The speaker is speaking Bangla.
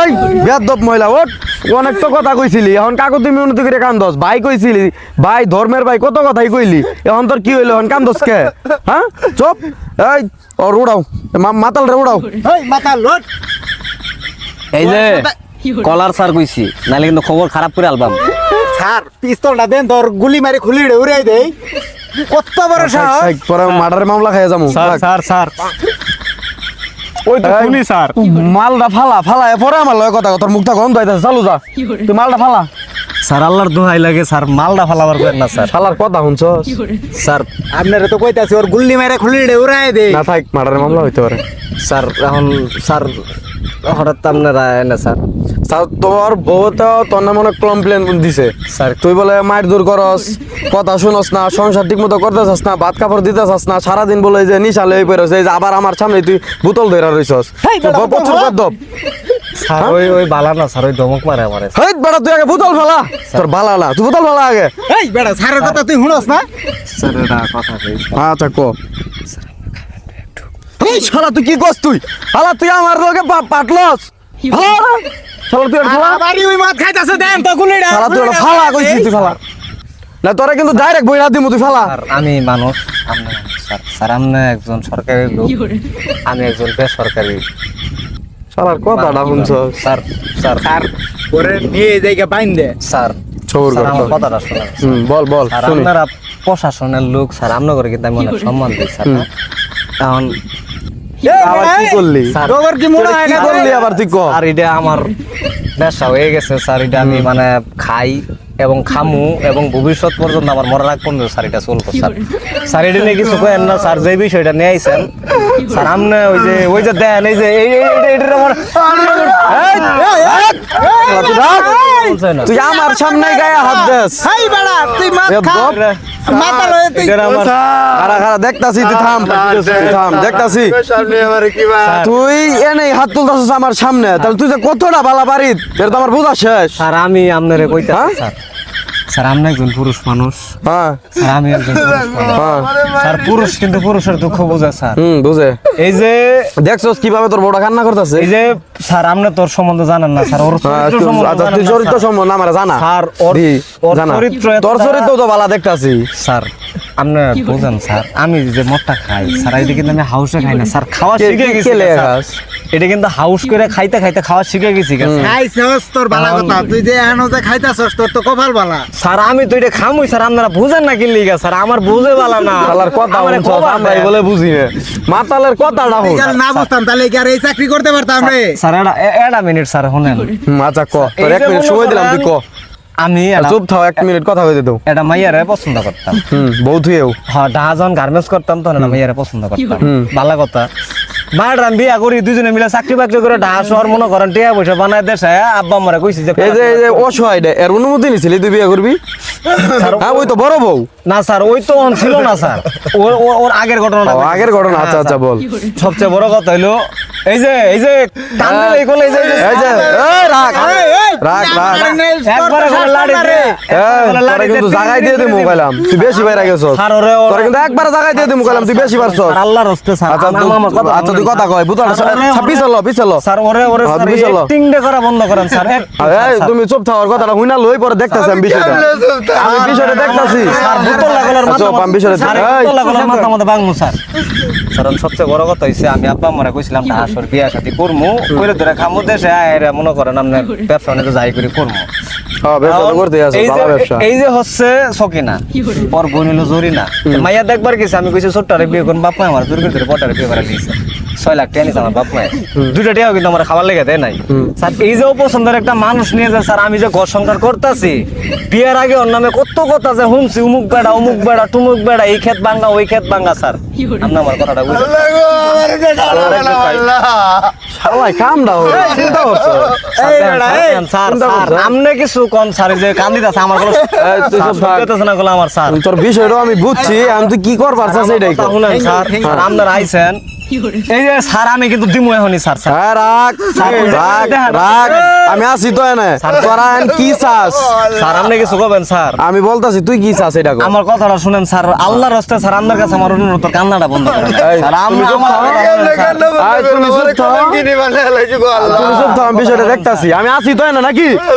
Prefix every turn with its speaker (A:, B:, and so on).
A: এই বেদব মহিলা ওট অনেক তো কথা কইছিলি এখন কাকু তুমি উন্নতি করে কান্দস ভাই কইছিলি ভাই ধর্মের ভাই কত কথাই কইলি। এখন তোর কি হইল এখন কান্দস কে? হ্যাঁ? চুপ। এই ওর উড়াও। মাতাল রে উড়াও।
B: এই মাথা লোট
C: এই যে কলার স্যার কইছি নাহলে কিন্তু খবর খারাপ করে আলবাম।
B: স্যার পিস্তলটা দেন তোর গুলি মারি খুলি রে উড়াই দেই। কত বড় সাহস।
A: পরে মার্ডারের মামলা খাইয়া যাব।
D: Sir sir sir. ওই তো। শুনি স্যার।
A: মালটা ফালা ফালা এ পরে আমার লয় কথা তোর মুখটা গন্ধ হইতাছে চালু যা। তুই মালটা ফালা।
C: স্যার আল্লাহর দোহাই লাগে স্যার মালটা ফালাবার করেন না স্যার।
A: ফালার কথা শুনছ?
C: স্যার
B: আপনারে তো কইতাছি ওর গুলি মেরে খুলি রে উড়াই দে।
A: না থাক মার্ডারের মামলা হইতে পারে।
C: স্যার এখন স্যার হঠাৎ আপনারা না স্যার
A: স্যার তোর বউ তো তোর নামে অনেক কমপ্লেন দিছে।
C: স্যার।
A: তুই বলে মায়ের দূর করস কথা শুনস না সংসার ঠিক মতো করতেছস না ভাত কাপড় দিতেছস না সারাদিন বলে যে নিশা লই পেরস এই যে আবার আমার সামনে তুই বোতল ধরে রইছস। প্রচুর
B: বোতল
C: স্যার ওই ওই বালা না স্যার ওই ধমক মারে আমারে।
A: হেই বেটা তুই আগে বোতল ফেলা। তোর বালা না তুই বোতল ফেলা আগে।
B: এই স্যারের কথা তুই শুনস না?
C: স্যার এটা কথা কই?
A: আচ্ছা কো। এই শালা তুই কি করছ তুই? শালা তুই আমার লগে পাটলস। শালা শালা তুই ফালা
B: আবারই ওই মাছ খাইতাছে দেন তো গুলিটা
A: শালা তুই ফালা কইছিস তুই ফালা। না তোরা কিন্তু ডাইরেক্ট বইরা দিমু তুই ফালা।
C: স্যার আমি মানুষ স্যার স্যার আপনি একজন সরকারি লোক। আমি একজন বেসরকারি।
A: শালার কথাটা শুনছস
C: স্যার স্যার।
B: স্যার ওরে নিয়ে জায়গা বাইন দে।
C: স্যার। কথাটা
A: বল বল
C: আপনারা প্রশাসনের লোক স্যার আপনার করে কিন্তু আমি অনেক সম্মান দিই স্যার। হ্যাঁ?
A: আবার কি করলি?
B: তোর কি মনে হয় না
A: করলি আবার তুই ক?
C: আর এটা আমার নেশা হয়ে গেছে স্যার এটা আমি মানে খাই এবং খামু এবং ভবিষ্যৎ পর্যন্ত আমার মরার আগ পর্যন্ত এটা চলবো স্যার। স্যার নিয়ে কিছু কেন না স্যার যে বিষয়টা নিয়ে আইছেন স্যার ওই যে ওই যে দেন এই যে
A: তুই রাখ। আমার সামনে গায়ে হাত দেস।
B: তুই। মাথা লয়ে তুই
C: এটা আমার
A: খারা খারা দেখতাছি তুই থাম। থাম দেখতাছি। তুই এনে হাত তুলতাছিস আমার সামনে। তাহলে তুই যে কতটা বালা বাড়িত এটা তো আমার বোঝা শেষ।
C: স্যার আমি আপনারে কইতে
A: হ্যাঁ?
C: স্যার। স্যার আপনি একজন পুরুষ মানুষ।
A: হ্যাঁ।
C: স্যার আমি একজন
A: হ্যাঁ।
C: স্যার পুরুষ কিন্তু পুরুষের দুঃখ বোঝে স্যার।
A: হুম বুঝে।
C: এই যে
A: দেখছস কীভাবে তোর বড় কান্না করতেছে?
C: এই যে স্যার আপনি তোর সম্বন্ধে জানেন না স্যার ওর চরিত্র
A: আচ্ছা তুই
C: না,
A: চরিত্র সম্বন্ধে আমার জানা।
C: স্যার, ওর-। চরিত্র
A: তোর চরিত্র তো বালা দেখতাছি।
C: স্যার আপনি বোঝেন স্যার আমি যে মদটা খাই স্যার এটা কিন্তু আমি হাউসে খাই না। স্যার খাওয়া শিখে গেছি? এটা কিন্তু হাউস করে খাইতে খাইতে খাওয়া শিখে গেছি গা।
B: খাইছস তোর ভালো কথা তুই যে এখনও যে খাইতাছস তোর তো কপাল বালা।
C: স্যার আমি তো এটা খামুই স্যার আপনারা বুঝেন না কি লিগা স্যার আমার বুঝে বালা না।
A: শালার কথা
C: আমারে
A: বলে বুঝি না। মাতালের কথাটা হোক
B: না বুঝতাম তাহলে কি আর এই চাকরি করতে পারতাম রে?
C: স্যার এটা এটা মিনিট স্যার শুনেন।
A: আচ্ছা ক তোর এক মিনিট সময় দিলাম তুই ক।
C: আমি
A: চুপ থাও এক মিনিট কথা হইতে দাও।
C: এটা মাইয়ারে পছন্দ করতাম।
A: হুম বহুত হইও
C: হ্যাঁ ডাহাজন গার্মেন্টস করতাম তখন মাইয়ারে পছন্দ করতাম। ভালো কথা। আমি বিয়া করি দুজনে মিলে চাকরি বাকরি করে ডাহা শহর মনে করেন টিয়া পয়সা বানায় দেশে আব্বা আমারে কইছি যে
A: এই যে এই যে অসহায় রে, এর অনুমতি নিছিলি তুই বিয়া করবি? হ্যাঁ ওই তো বড় বউ।
C: না স্যার ওই তো অন ছিল না স্যার। ওর আগের ঘটনা
A: আগের ঘটনা
C: হ্যাঁ,
A: আচ্ছা আচ্ছা বল।
C: সবচেয়ে বড় কথা হইল এই যে এই যে টান দিলে এই কোলে এই যে এই যে-
A: এই যে এই রাখ। রাখ রাখ।
C: একবারে করে লাড়ি দে
A: এই,
C: একবারে
A: তোরা কিন্তু জাগাই দিয়ে দিমু কইলাম। তুই বেশি বাইরে গেছস।
C: স্যার ওরে ওরে-
A: তোরা কিন্তু একবার জাগাই দিয়ে দিমু কইলাম তুই বেশি পারছস
C: আল্লাহর হস্তে স্যার
A: আচ্ছা তুই-
C: কথা
A: তুই
C: শুনেন,
A: কথা
C: স্যার।
A: কয় বুঝছ
C: স্যার, ওরে-
A: ছাব্বিশ হলো বিশ হলো
C: স্যার ওরে ওরে স্যার
A: তুমি চলো।
C: করা বন্ধ করেন স্যার
A: এই তুমি চুপ থাও ওর কথাটা হুইনা লই পরে দেখতাছি আমি বিষয়টা। আমি বিষয়টা দেখতাছি।
C: স্যার বোতল লাগানোর মাথা
A: চুপ, আমি বিষয়টা এই,
C: বোতল লাগানোর মাথা মধ্যে বাংমু স্যার স্যার সবচেয়ে বড় কথা হইছে আমি আব্বা আমারে কইছিলাম হাসর বিয়া শাদি করমু কইরে ধরে খামু দেশে মনে করেন আপনি ব্যবসা যাই করে করমু
A: হ্যাঁ
C: এই যে-
A: ভালো ব্যবসা।
C: এই যে হচ্ছে সকিনা ওর বোন হলো জরিনা। মাইয়া দেখবার গেছে আমি কইছি ছোট্টারে বিয়ে করুন বাপ মা আমার জোর করে ধরে পটারে বিয়ে করে দিয়েছে। ছয় লাখ টাকা নিছে আমার বাপ মায়ের। দুইটা টাকাও কিন্তু আমার খাবার লেগে দেয় নাই। স্যার এই যে অপছন্দের একটা মানুষ নিয়ে যায় স্যার আমি যে ঘর সংসার করতেছি বিয়ের আগে ওর নামে কত কথা যে শুনছি উমুক বেড়া উমুক বেড়া টুমুক বেড়া এই ক্ষেত ভাঙ্গা ওই ক্ষেত ভাঙ্গা স্যার। আপনি আমার কথাটা বুঝেন।
A: কাম দাও চিন্তা করছ?
C: আমনে কিছু যে আমার কোনো না গুলো আমার স্যার।
A: তোর বিষয়টা আমি বুঝছি আমি তুই কি করবার চাস এটাই
C: কথা
A: কর।
C: স্যার। স্যার আপনারা আইছেন। এই যে স্যার আমি কিন্তু দিমু এখনই স্যার স্যার।
A: রাখ রাখ রাখ। আমি আছি তো এনে। তোরা কি চাস?
C: স্যার আপনি কিছু করবেন স্যার?
A: আমি বলতাছি তুই কি চাস এটা
C: আমার কথাটা শুনেন স্যার। আল্লাহর রাস্তায় স্যার আপনার কাছে আমার অনুরোধ কান্নাটা বন্ধ করেন। স্যার আমরা আমার
A: তুমি চুপ আমি বিষয়টা দেখতাছি। আমি আছি তো এনে নাকি?